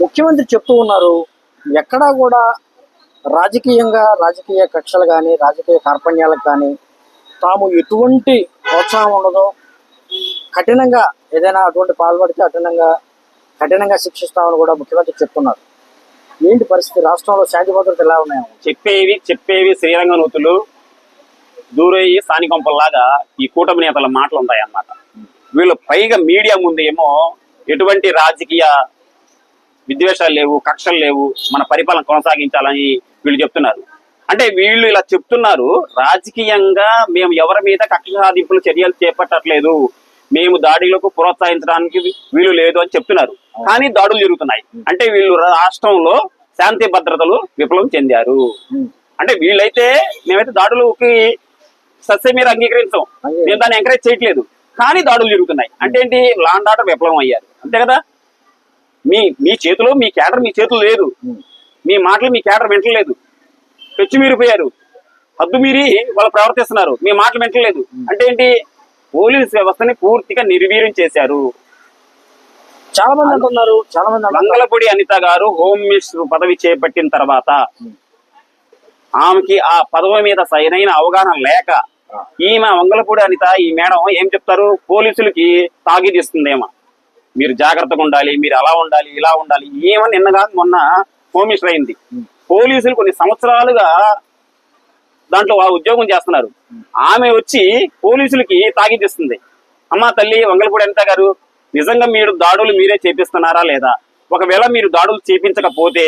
ముఖ్యమంత్రి చెప్తూ ఉన్నారు ఎక్కడా కూడా రాజకీయంగా రాజకీయ కక్షలు కానీ రాజకీయ కార్పణ్యాలకు కానీ తాము ఎటువంటి ప్రోత్సాహం ఉండదో. కఠినంగా ఏదైనా అటువంటి పాల్పడితే కఠినంగా కఠినంగా శిక్షిస్తామని కూడా ముఖ్యమంత్రి చెప్తున్నారు. ఏంటి పరిస్థితి? రాష్ట్రంలో శాంతి భద్రత ఎలా ఉన్నాయి? చెప్పేవి చెప్పేవి శ్రీరంగ నూతులు దూరయ్యి స్థానికంపల్లాగా ఈ కూటమి నేతల మాటలు ఉన్నాయన్నమాట. అన్నమాట వీళ్ళు పైగా మీడియా ముందు ఏమో ఎటువంటి రాజకీయ విద్వేషాలు లేవు కక్షలు లేవు మన పరిపాలన కొనసాగించాలని వీళ్ళు చెప్తున్నారు. అంటే వీళ్ళు ఇలా చెప్తున్నారు రాజకీయంగా మేము ఎవరి మీద కక్ష సాధింపులు చర్యలు చేపట్టట్లేదు మేము దాడులకు ప్రోత్సహించడానికి వీలు లేదు అని చెప్తున్నారు. కానీ దాడులు జరుగుతున్నాయి. అంటే వీళ్ళు రాష్ట్రంలో శాంతి భద్రతలు విప్లవం చెందారు. అంటే వీళ్ళైతే మేమైతే దాడులకి సస్య మీరు అంగీకరించాం మేము దాన్ని ఎంకరేజ్ చేయట్లేదు. కానీ దాడులు జరుగుతున్నాయి. అంటే ఏంటి? లాండ్ ఆర్డర్ విప్లవం అయ్యారు. అంతే కదా? మీ మీ చేతిలో మీ కేడర్ మీ చేతులు లేదు. మీ మాటలు మీ కేడర్ వింటలేదు. పెచ్చు మీరిపోయారు. హద్దు మీరి వాళ్ళు ప్రవర్తిస్తున్నారు. మీ మాటలు వింటలేదు. అంటే ఏంటి? పోలీస్ వ్యవస్థని పూర్తిగా నిర్వీర్యం చేశారు. చాలా మంది అంటున్నారు. చాలా మంది మంగళపూడి అనిత గారు హోమ్ మినిస్టర్ పదవి చేపట్టిన తర్వాత ఆమెకి ఆ పదవి మీద సరైన అవగాహన లేక ఈమె మంగళపూడి అనిత ఈ మేడం ఏం చెప్తారు? పోలీసులకి తాగిదిస్తుందేమో మీరు జాగ్రత్తగా ఉండాలి మీరు అలా ఉండాలి ఇలా ఉండాలి. ఏమని నిన్నగా మొన్న హోమ్ మినిస్టర్ అయింది. పోలీసులు కొన్ని సంవత్సరాలుగా దాంట్లో ఉద్యోగం చేస్తున్నారు. ఆమె వచ్చి పోలీసులకి తాగిదిస్తుంది అమ్మ తల్లి వంగలపూడి అనిత గారు నిజంగా మీరు దాడులు మీరే చేపిస్తున్నారా లేదా? ఒకవేళ మీరు దాడులు చేపించకపోతే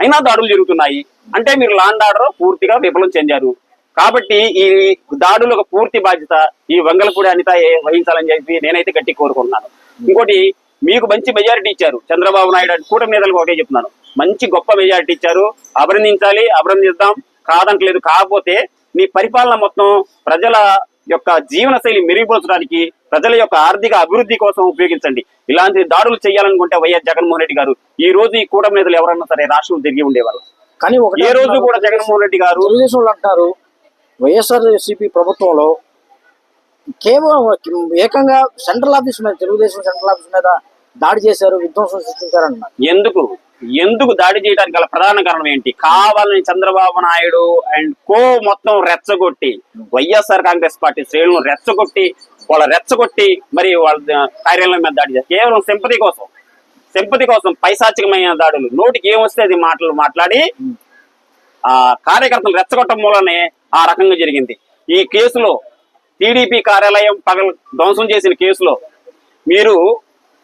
అయినా దాడులు జరుగుతున్నాయి. అంటే మీరు లాండ్ ఆర్డర్ పూర్తిగా విఫలం చెందారు. కాబట్టి ఈ దాడులకు పూర్తి బాధ్యత ఈ వంగలపూడి అనిత వహించాలని చెప్పి నేనైతే గట్టి కోరుకుంటున్నాను. ఇంకోటి మీకు మంచి మెజారిటీ ఇచ్చారు. చంద్రబాబు నాయుడు అంటే కూటమి నేతలకు ఒకటే చెప్తున్నాను. మంచి గొప్ప మెజారిటీ ఇచ్చారు. అభినందించాలి అభినందిద్దాం. కాదంటలేదు. కాకపోతే మీ పరిపాలన మొత్తం ప్రజల యొక్క జీవన శైలి మెరుగుపరచడానికి ప్రజల యొక్క ఆర్థిక అభివృద్ధి కోసం ఉపయోగించండి. ఇలాంటి దాడులు చేయాలనుకుంటే వైఎస్ జగన్మోహన్ రెడ్డి గారు. ఈ రోజు ఈ కూటమి నేతలు ఎవరన్నా సరే రాష్ట్రం తిరిగి ఉండేవాళ్ళు కానీ ఏ రోజు కూడా జగన్మోహన్ రెడ్డి గారు అంటారు వైఎస్ఆర్ సిపి ప్రభుత్వంలో కేవలం ఏకంగా సెంట్రల్ ఆఫీస్ మీద తెలుగుదేశం సెంట్రల్ ఆఫీస్ మీద దాడి చేశారు విధ్వంసం సృష్టించారన్నారు ఎందుకు? ఎందుకు దాడి చేయడానికి గల ప్రధాన కారణం ఏంటి? కావాలని చంద్రబాబు నాయుడు అండ్ కో మొత్తం రెచ్చగొట్టి వైఎస్ఆర్ కాంగ్రెస్ పార్టీ శ్రేణులను రెచ్చగొట్టి వాళ్ళ రెచ్చగొట్టి మరి వాళ్ళ కార్యాలయం మీద దాడి చేశారు. కేవలం సింపతి కోసం సింపతి కోసం పైశాచికమైన దాడులు. నోటికి ఏమొస్తే అది మాటలు మాట్లాడి ఆ కార్యకర్తలు రెచ్చగొట్టడం మూలనే ఆ రకంగా జరిగింది. ఈ కేసులో టీడీపీ కార్యాలయం పగల ధ్వంసం చేసిన కేసులో మీరు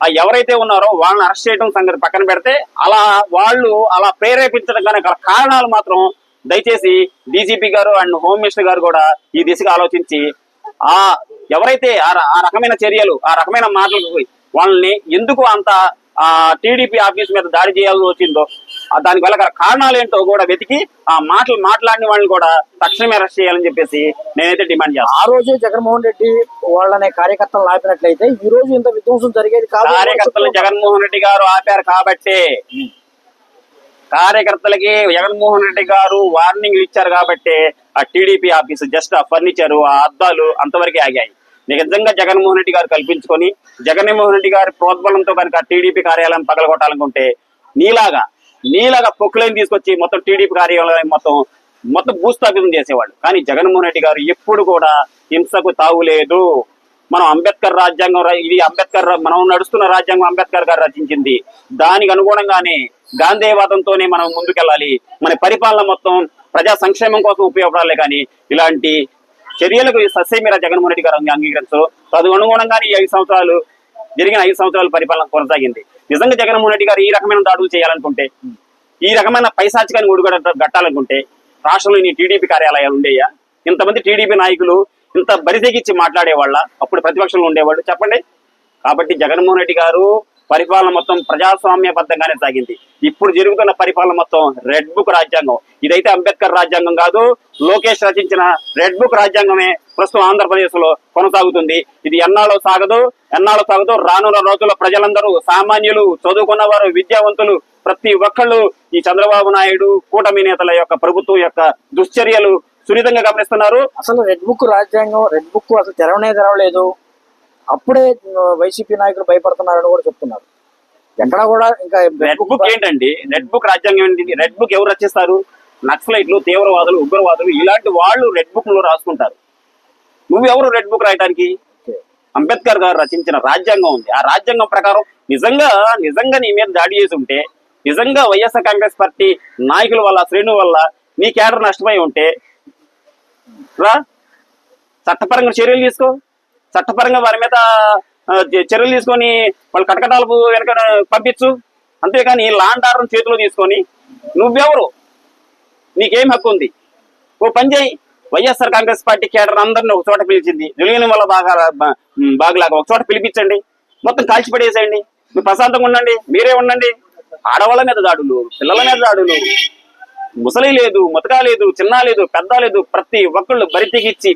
ఆ ఎవరైతే ఉన్నారో వాళ్ళని అరెస్ట్ చేయడం సంగతి పక్కన పెడితే అలా వాళ్ళు అలా ప్రేరేపించడం కానీ గల కారణాలు మాత్రం దయచేసి డీజీపీ గారు అండ్ హోమ్ మినిస్టర్ గారు కూడా ఈ దిశగా ఆలోచించి ఆ ఎవరైతే ఆ ఆ రకమైన చర్యలు ఆ రకమైన మాటలకు వాళ్ళని ఎందుకు అంత ఆ టీడీపీ ఆఫీస్ మీద దాడి చేయాల్సి వచ్చిందో ఆ దానికి వల్ల గల కారణాలు ఏంటో కూడా వెతికి ఆ మాటలు మాట్లాడిన వాళ్ళని కూడా తక్షణమే అరెస్ట్ చేయాలని చెప్పేసి నేనైతే డిమాండ్ చేస్తాను ఆ రోజే జగన్మోహన్ రెడ్డి వాళ్ళనే కార్యకర్తలు ఆపినట్లయితే ఈ రోజు ఇంత విధ్వంసం జరిగేది కాదు. కార్యకర్తలు. జగన్మోహన్ రెడ్డి గారు ఆపారు కాబట్టే. కార్యకర్తలకి జగన్మోహన్ రెడ్డి గారు వార్నింగ్ ఇచ్చారు కాబట్టి ఆ టీడీపీ ఆఫీస్ జస్ట్ ఆ ఫర్నిచర్ ఆ అద్దాలు అంతవరకే ఆగాయి. నిజంగా జగన్మోహన్ రెడ్డి గారు కల్పించుకొని జగన్మోహన్ రెడ్డి గారి ప్రోద్బలంతో కనుక టీడీపీ కార్యాలయం పగలగొట్టాలనుకుంటే నీలాగా నీలాగా పొక్కులైన తీసుకొచ్చి మొత్తం టీడీపీ కార్యాలయం మొత్తం మొత్తం భూస్థాపితం చేసేవాళ్ళు. కానీ జగన్మోహన్ రెడ్డి గారు ఎప్పుడు కూడా హింసకు తావులేదు మనం అంబేద్కర్ రాజ్యాంగం ఇది అంబేద్కర్ మనం నడుస్తున్న రాజ్యాంగం అంబేద్కర్ గారు రచించింది. దానికి అనుగుణంగానే గాంధేయవాదంతోనే మనం ముందుకెళ్ళాలి. మన పరిపాలన మొత్తం ప్రజా సంక్షేమం కోసం ఉపయోగపడాలి కానీ ఇలాంటి చర్యలకు సస్యమీర జగన్మోహన్ రెడ్డి గారు అంగీకరించరు. తదు అనుగుణంగానే ఈ ఐదు సంవత్సరాలు జరిగిన ఐదు సంవత్సరాల పరిపాలన కొనసాగింది. నిజంగా జగన్మోహన్ రెడ్డి గారు ఈ రకమైన దాడులు చేయాలనుకుంటే ఈ రకమైన పైశాచికాన్ని ఉడుగడ గట్టాలనుకుంటే రాష్ట్రంలో ఇన్ని టీడీపీ కార్యాలయాలు ఉండేయా? ఇంతమంది టీడీపీ నాయకులు ఇంత బరితెగించి మాట్లాడేవాళ్ళ? అప్పుడు ప్రతిపక్షంలో ఉండేవాళ్ళు? చెప్పండి. కాబట్టి జగన్మోహన్ రెడ్డి గారు పరిపాలన మొత్తం ప్రజాస్వామ్యబద్ధంగానే సాగింది. ఇప్పుడు జరుగుతున్న పరిపాలన మొత్తం రెడ్ బుక్ రాజ్యాంగం. ఇదైతే అంబేద్కర్ రాజ్యాంగం కాదు లోకేష్ రచించిన రెడ్ బుక్ రాజ్యాంగమే ప్రస్తుతం ఆంధ్రప్రదేశ్లో కొనసాగుతుంది. ఇది ఎన్నాళ్ళు సాగదు ఎన్నాళ్ళు సాగదు రానున్న రోజుల్లో ప్రజలందరూ సామాన్యులు చదువుకున్నవారు విద్యావంతులు ప్రతి ఒక్కళ్ళు ఈ చంద్రబాబు నాయుడు కూటమి నేతల యొక్క ప్రభుత్వం యొక్క దుశ్చర్యలు సున్నితంగా గమనిస్తున్నారు. అసలు రెడ్ బుక్ రాజ్యాంగం రెడ్ బుక్ అసలు తెరవనే తెరవలేదు. అప్పుడే వైసీపీ నాయకులు భయపడుతున్నారని కూడా చెప్తున్నారు. ఎక్కడ కూడా ఇంకా రెడ్ బుక్ ఏంటండి? రెడ్ బుక్ రాజ్యాంగం ఏంటి? రెడ్ బుక్ ఎవరు రచిస్తారు? నక్సలైట్లు తీవ్రవాదులు ఉగ్రవాదులు ఇలాంటి వాళ్ళు రెడ్ బుక్లో రాసుకుంటారు. నువ్వెవరు రెడ్ బుక్ రాయడానికి అంబేద్కర్ గారు రచించిన రాజ్యాంగం ఉంది. ఆ రాజ్యాంగం ప్రకారం నిజంగా నిజంగా నీ మీద దాడి చేసి ఉంటే నిజంగా వైఎస్ఆర్ కాంగ్రెస్ పార్టీ నాయకుల వల్ల శ్రేణు వల్ల నీ కేడర్ నష్టమై ఉంటే రా చట్టపరంగా చర్యలు తీసుకో. చట్టపరంగా వారి మీద చర్యలు తీసుకొని వాళ్ళు కటకటాలకు వెనక పంపించు. అంతేకాని లాండ్ ఆర్డర్ చేతిలో తీసుకొని నువ్వెవరు? నీకేం హక్కు ఉంది? ఓ పని చేయి. వైఎస్ఆర్ కాంగ్రెస్ పార్టీ కేడర్ అందరిని ఒక చోట పిలిచింది. నిలిగిన వల్ల బాగా బాగులాగా ఒక చోట పిలిపించండి. మొత్తం కాల్చిపడేసేయండి మీరు ప్రశాంతంగా ఉండండి. మీరే ఉండండి. ఆడవాళ్ళ మీద దాడులు పిల్లల మీద దాడులు. ముసలి లేదు ముతక లేదు చిన్న లేదు పెద్ద లేదు. ప్రతి ఒక్కళ్ళు బరితెగిచ్చి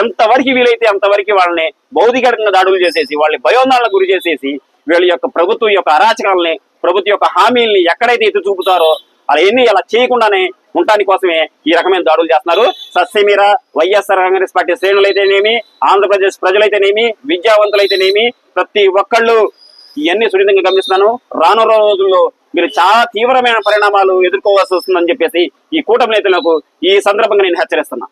ఎంతవరకు వీలైతే అంతవరకు వాళ్ళని భౌతికంగా దాడులు చేసేసి వాళ్ళని భయోందనలకు గురి చేసేసి వీళ్ళ యొక్క ప్రభుత్వం యొక్క అరాచకాలని ప్రభుత్వం యొక్క హామీల్ని ఎక్కడైతే ఎత్తి చూపుతారో అలా ఎన్ని అలా చేయకుండానే ఉండటాని కోసమే ఈ రకమైన దాడులు చేస్తున్నారు. సస్యమీర వైఎస్ఆర్ కాంగ్రెస్ పార్టీ శ్రేణులైతేనేమి ఆంధ్రప్రదేశ్ ప్రజలైతేనేమి విద్యావంతులైతేనేమి ప్రతి ఒక్కళ్ళు ఇవన్నీ సున్నితంగా గమనిస్తున్నాను. రాను రోజుల్లో మీరు చాలా తీవ్రమైన పరిణామాలు ఎదుర్కోవాల్సి వస్తుందని చెప్పేసి ఈ కూటమి నేతలకు ఈ సందర్భంగా నేను హెచ్చరిస్తున్నా.